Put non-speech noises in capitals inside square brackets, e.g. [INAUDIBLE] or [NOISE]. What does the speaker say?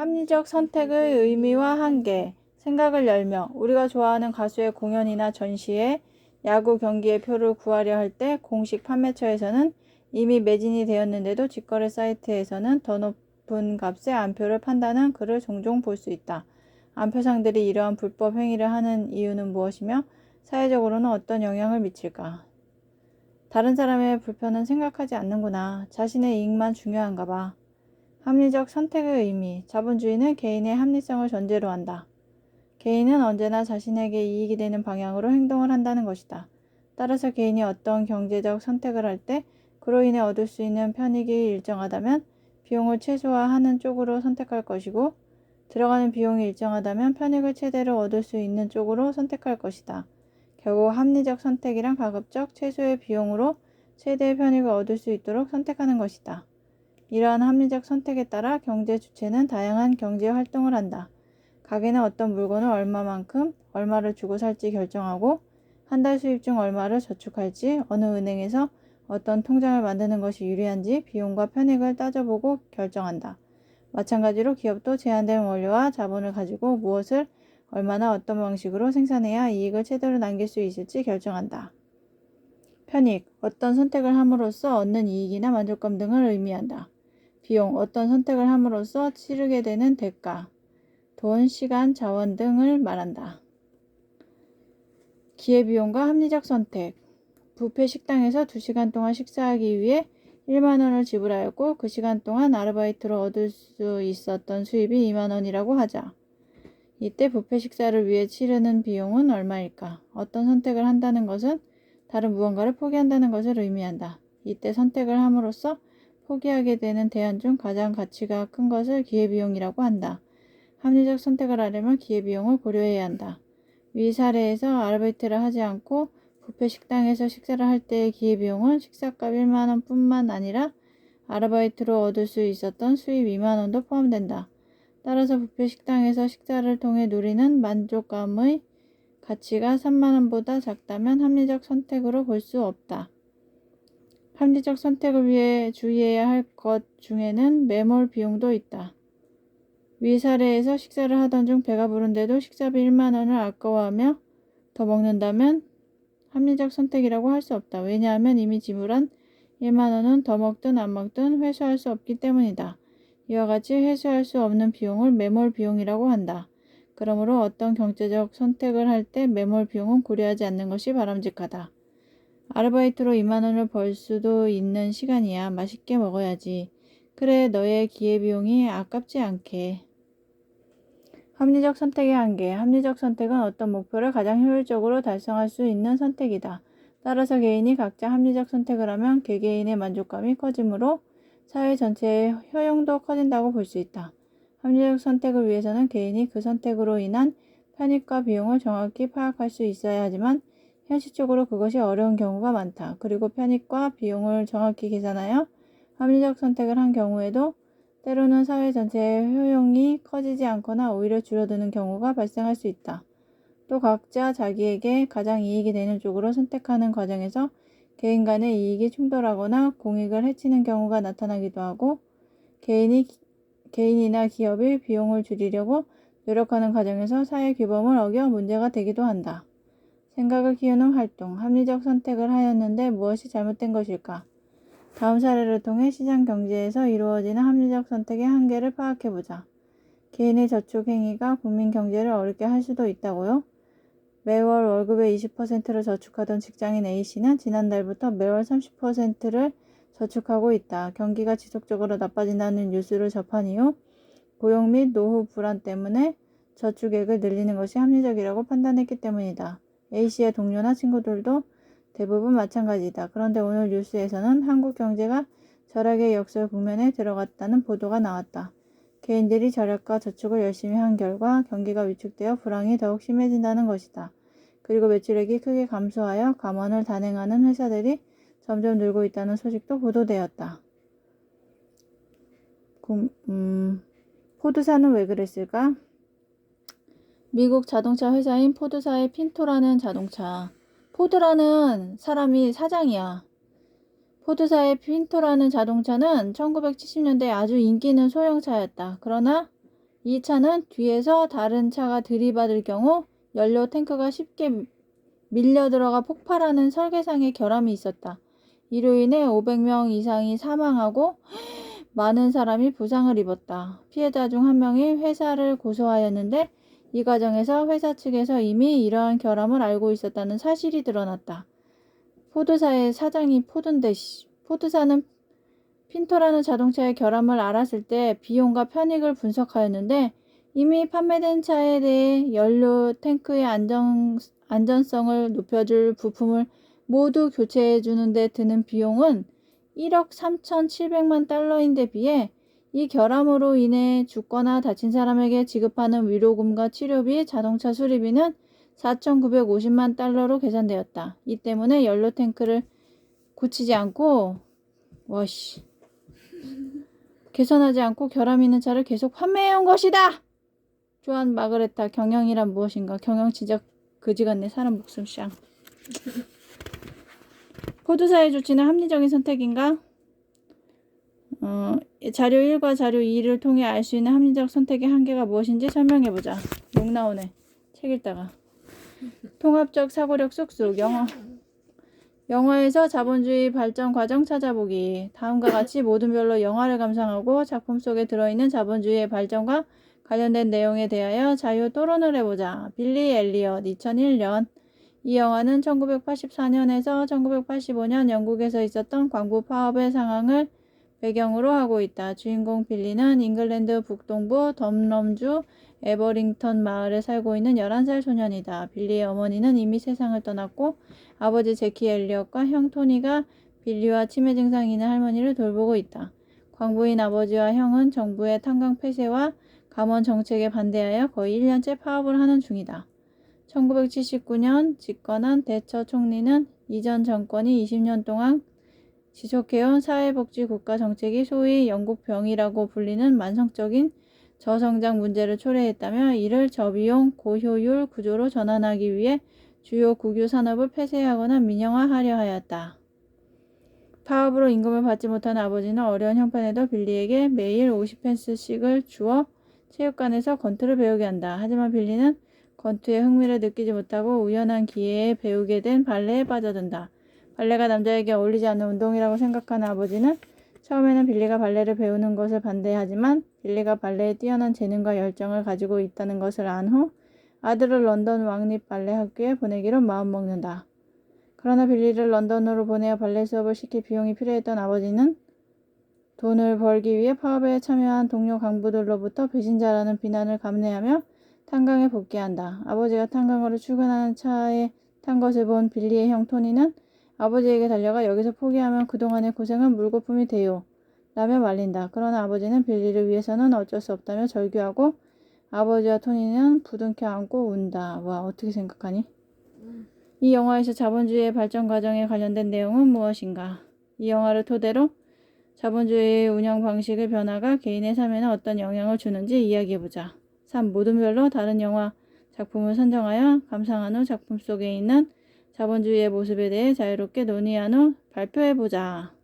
합리적 선택의 의미와 한계, 생각을 열며 우리가 좋아하는 가수의 공연이나 전시회, 야구 경기의 표를 구하려 할 때 공식 판매처에서는 이미 매진이 되었는데도 직거래 사이트에서는 더 높은 값에 안표를 판다는 글을 종종 볼 수 있다. 안표상들이 이러한 불법 행위를 하는 이유는 무엇이며 사회적으로는 어떤 영향을 미칠까? 다른 사람의 불편은 생각하지 않는구나. 자신의 이익만 중요한가 봐. 합리적 선택의 의미. 자본주의는 개인의 합리성을 전제로 한다. 개인은 언제나 자신에게 이익이 되는 방향으로 행동을 한다는 것이다. 따라서 개인이 어떤 경제적 선택을 할 때 그로 인해 얻을 수 있는 편익이 일정하다면 비용을 최소화하는 쪽으로 선택할 것이고 들어가는 비용이 일정하다면 편익을 최대로 얻을 수 있는 쪽으로 선택할 것이다. 결국 합리적 선택이란 가급적 최소의 비용으로 최대의 편익을 얻을 수 있도록 선택하는 것이다. 이러한 합리적 선택에 따라 경제 주체는 다양한 경제 활동을 한다. 가게는 어떤 물건을 얼마만큼 얼마를 주고 살지 결정하고 한 달 수입 중 얼마를 저축할지 어느 은행에서 어떤 통장을 만드는 것이 유리한지 비용과 편익을 따져보고 결정한다. 마찬가지로 기업도 제한된 원료와 자본을 가지고 무엇을 얼마나 어떤 방식으로 생산해야 이익을 최대로 남길 수 있을지 결정한다. 편익, 어떤 선택을 함으로써 얻는 이익이나 만족감 등을 의미한다. 비용, 어떤 선택을 함으로써 치르게 되는 대가, 돈, 시간, 자원 등을 말한다. 기회비용과 합리적 선택. 뷔페 식당에서 2시간 동안 식사하기 위해 1만 원을 지불하였고 그 시간 동안 아르바이트로 얻을 수 있었던 수입이 2만 원이라고 하자. 이때 뷔페 식사를 위해 치르는 비용은 얼마일까? 어떤 선택을 한다는 것은 다른 무언가를 포기한다는 것을 의미한다. 이때 선택을 함으로써 포기하게 되는 대안 중 가장 가치가 큰 것을 기회비용이라고 한다. 합리적 선택을 하려면 기회비용을 고려해야 한다. 위 사례에서 아르바이트를 하지 않고 뷔페 식당에서 식사를 할 때의 기회비용은 식사값 1만 원 뿐만 아니라 아르바이트로 얻을 수 있었던 수입 2만 원도 포함된다. 따라서 뷔페 식당에서 식사를 통해 누리는 만족감의 가치가 3만 원보다 작다면 합리적 선택으로 볼 수 없다. 합리적 선택을 위해 주의해야 할 것 중에는 매몰 비용도 있다. 위 사례에서 식사를 하던 중 배가 부른데도 식사비 1만 원을 아까워하며 더 먹는다면 합리적 선택이라고 할 수 없다. 왜냐하면 이미 지불한 1만 원은 더 먹든 안 먹든 회수할 수 없기 때문이다. 이와 같이 회수할 수 없는 비용을 매몰 비용이라고 한다. 그러므로 어떤 경제적 선택을 할 때 매몰 비용은 고려하지 않는 것이 바람직하다. 아르바이트로 2만 원을 벌 수도 있는 시간이야. 맛있게 먹어야지. 그래, 너의 기회비용이 아깝지 않게. 합리적 선택의 한계. 합리적 선택은 어떤 목표를 가장 효율적으로 달성할 수 있는 선택이다. 따라서 개인이 각자 합리적 선택을 하면 개개인의 만족감이 커지므로 사회 전체의 효용도 커진다고 볼 수 있다. 합리적 선택을 위해서는 개인이 그 선택으로 인한 편익과 비용을 정확히 파악할 수 있어야 하지만 현실적으로 그것이 어려운 경우가 많다. 그리고 편익과 비용을 정확히 계산하여 합리적 선택을 한 경우에도 때로는 사회 전체의 효용이 커지지 않거나 오히려 줄어드는 경우가 발생할 수 있다. 또 각자 자기에게 가장 이익이 되는 쪽으로 선택하는 과정에서 개인 간의 이익이 충돌하거나 공익을 해치는 경우가 나타나기도 하고 개인이 개인이나 기업이 비용을 줄이려고 노력하는 과정에서 사회 규범을 어겨 문제가 되기도 한다. 생각을 키우는 활동, 합리적 선택을 하였는데 무엇이 잘못된 것일까? 다음 사례를 통해 시장 경제에서 이루어지는 합리적 선택의 한계를 파악해보자. 개인의 저축 행위가 국민 경제를 어렵게 할 수도 있다고요? 매월 월급의 20%를 저축하던 직장인 A씨는 지난달부터 매월 30%를 저축하고 있다. 경기가 지속적으로 나빠진다는 뉴스를 접한 이후 고용 및 노후 불안 때문에 저축액을 늘리는 것이 합리적이라고 판단했기 때문이다. A씨의 동료나 친구들도 대부분 마찬가지다. 그런데 오늘 뉴스에서는 한국 경제가 절약의 역설 국면에 들어갔다는 보도가 나왔다. 개인들이 절약과 저축을 열심히 한 결과 경기가 위축되어 불황이 더욱 심해진다는 것이다. 그리고 매출액이 크게 감소하여 감원을 단행하는 회사들이 점점 늘고 있다는 소식도 보도되었다. 음, 포드사는 왜 그랬을까? 미국 자동차 회사인 포드사의 핀토라는 자동차. 포드라는 사람이 사장이야. 포드사의 핀토라는 자동차는 1970년대 아주 인기 있는 소형차였다. 그러나 이 차는 뒤에서 다른 차가 들이받을 경우 연료 탱크가 쉽게 밀려 들어가 폭발하는 설계상의 결함이 있었다. 이로 인해 500명 이상이 사망하고 [GASPS] 많은 사람이 부상을 입었다. 피해자 중 한 명이 회사를 고소하였는데 이 과정에서 회사 측에서 이미 이러한 결함을 알고 있었다는 사실이 드러났다. 포드사의 사장이 씨. 포드사는 핀토라는 자동차의 결함을 알았을 때 비용과 편익을 분석하였는데 이미 판매된 차에 대해 연료 탱크의 안정, 안전성을 높여줄 부품을 모두 교체해 주는데 드는 비용은 1억 3,700만 달러인데 비해 이 결함으로 인해 죽거나 다친 사람에게 지급하는 위로금과 치료비, 자동차 수리비는 4,950만 달러로 계산되었다. 이 때문에 연료 탱크를 고치지 않고 와씨 개선하지 않고 결함 있는 차를 계속 판매해온 것이다. 조한 마그레타 경영이란 무엇인가? 경영 진짜 그지 같네. 사람 목숨 쌍. 포드사의 [LAUGHS] 조치는 합리적인 선택인가? 어, 자료 1과 자료 2를 통해 알 수 있는 합리적 선택의 한계가 무엇인지 설명해 보자. 욕 나오네. 책 읽다가. 통합적 사고력 쑥쑥 영어. 영화에서 자본주의 발전 과정 찾아보기. 다음과 같이 모든 별로 영화를 감상하고 작품 속에 들어있는 자본주의의 발전과 관련된 내용에 대하여 자유 토론을 해보자. 빌리 엘리엇 2001년. 이 영화는 1984년에서 1985년 영국에서 있었던 광부 파업의 상황을 배경으로 하고 있다. 주인공 빌리는 잉글랜드 북동부 덤럼주 에버링턴 마을에 살고 있는 11살 소년이다. 빌리의 어머니는 이미 세상을 떠났고 아버지 제키 엘리엇과 형 토니가 빌리와 치매 증상이 있는 할머니를 돌보고 있다. 광부인 아버지와 형은 정부의 탄광 폐쇄와 감원 정책에 반대하여 거의 1년째 파업을 하는 중이다. 1979년 집권한 대처 총리는 이전 정권이 20년 동안 지속해온 사회복지 국가 정책이 소위 영국병이라고 불리는 만성적인 저성장 문제를 초래했다며 이를 저비용 고효율 구조로 전환하기 위해 주요 국유 산업을 폐쇄하거나 민영화하려 하였다. 파업으로 임금을 받지 못한 아버지는 어려운 형편에도 빌리에게 매일 50펜스씩을 주어 체육관에서 권투를 배우게 한다. 하지만 빌리는 권투에 흥미를 느끼지 못하고 우연한 기회에 배우게 된 발레에 빠져든다. 발레가 남자에게 어울리지 않는 운동이라고 생각하는 아버지는 처음에는 빌리가 발레를 배우는 것을 반대하지만 빌리가 발레에 뛰어난 재능과 열정을 가지고 있다는 것을 안 후 아들을 런던 왕립 발레 학교에 보내기로 마음먹는다. 그러나 빌리를 런던으로 보내어 발레 수업을 시킬 비용이 필요했던 아버지는 돈을 벌기 위해 파업에 참여한 동료 강부들로부터 배신자라는 비난을 감내하며 탄광에 복귀한다. 아버지가 탄광으로 출근하는 차에 탄 것을 본 빌리의 형 토니는 아버지에게 달려가 여기서 포기하면 그동안의 고생은 물거품이 돼요. 라며 말린다. 그러나 아버지는 빌리를 위해서는 어쩔 수 없다며 절규하고 아버지와 토니는 부둥켜 안고 운다. 와, 어떻게 생각하니? 이 영화에서 자본주의의 발전 과정에 관련된 내용은 무엇인가? 이 영화를 토대로 자본주의의 운영 방식의 변화가 개인의 삶에는 어떤 영향을 주는지 이야기해보자. 3. 모든 별로 다른 영화 작품을 선정하여 감상한 후 작품 속에 있는 자본주의의 모습에 대해 자유롭게 논의한 후 발표해보자.